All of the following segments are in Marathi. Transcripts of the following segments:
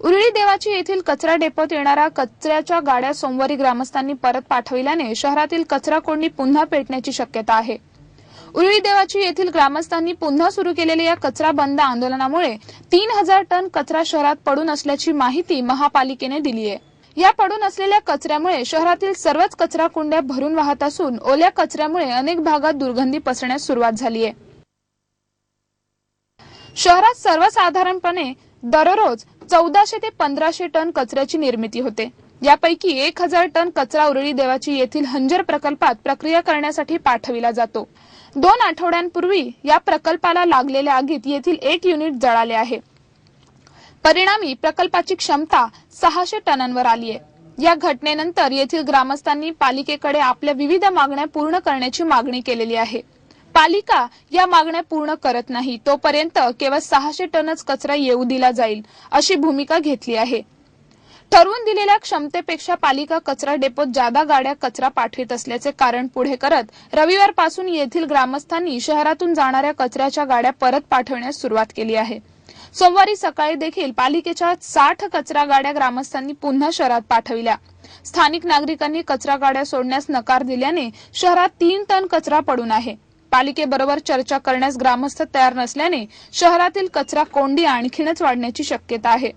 उरळी देवाची येथील कचरा डेपोत येणाऱ्या कचऱ्याच्या गाड्या सोमवारी ग्रामस्थांनी परत पाठविल्याने शहरातील कचरा कोंडी पुन्हा पेटण्याची शक्यता आहे. उरळी देवाची येथील ग्रामस्थांनी पुन्हा सुरू केलेल्या या कचरा बंद आंदोलनामुळे तीन हजार टन कचरा शहरात पडून असल्याची माहिती महापालिकेने दिली आहे. या पडून असलेल्या कचऱ्यामुळे शहरातील सर्वच कचरा कुंड्या भरून वाहत असून ओल्या कचऱ्यामुळे अनेक भागात दुर्गंधी पसरण्यास सुरुवात झाली आहे. शहरात सर्वसाधारणपणे दररोज चौदाशे ते पंधराशे टन कचऱ्याची निर्मिती होते. यापैकी एक हजार टन कचरा उरळी देवाची येथील हंजर प्रकल्पात प्रक्रिया करण्यासाठी पाठविला जातो. दोन आठवड्यांपूर्वी या प्रकल्पाला लागलेल्या आगीत येथील एक युनिट जळाले आहे. परिणामी प्रकल्पाची क्षमता सहाशे टनांवर आली आहे या घटनेनंतर येथील ग्रामस्थांनी पालिकेकडे आपल्या विविध मागण्या पूर्ण करण्याची मागणी केलेली आहे. पालिका या मागण्या पूर्ण करत नाही. तोपर्यंत केवळ सहाशे टनच कचरा येऊ दिला जाईल अशी भूमिका घेतली आहे. ठरवून दिलेल्या क्षमतेपेक्षा पालिका कचरा डेपोत जादा गाड्या कचरा पाठवित असल्याचे कारण पुढे करत रविवारपासून येथील ग्रामस्थांनी शहरातून जाणाऱ्या कचऱ्याच्या गाड्या परत पाठवण्यास सुरुवात केली आहे. सोमवारी सकाळी देखील पालिकेच्या साठ कचरा गाड्या ग्रामस्थांनी पुन्हा शहरात पाठविल्या. स्थानिक नागरिकांनी कचरा गाड्या सोडण्यास नकार दिल्याने शहरात तीन टन कचरा पडून आहे. पालिकेबरोबर चर्चा करण्यास ग्रामस्थ तयार नसल्याने शहरातील कचरा कोंडी आणखीनच वाढण्याची शक्यता आहे.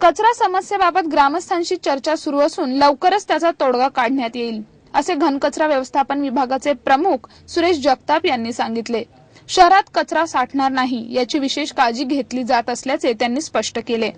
कचरा समस्येबाबत ग्रामस्थांशी चर्चा सुरू असून लवकरच त्याचा तोडगा काढण्यात येईल असे घनकचरा व्यवस्थापन विभागाचे प्रमुख सुरेश जगताप यांनी सांगितले. शहरात कचरा साठणार नाही याची विशेष काळजी घेतली जात असल्याचे त्यांनी स्पष्ट केले.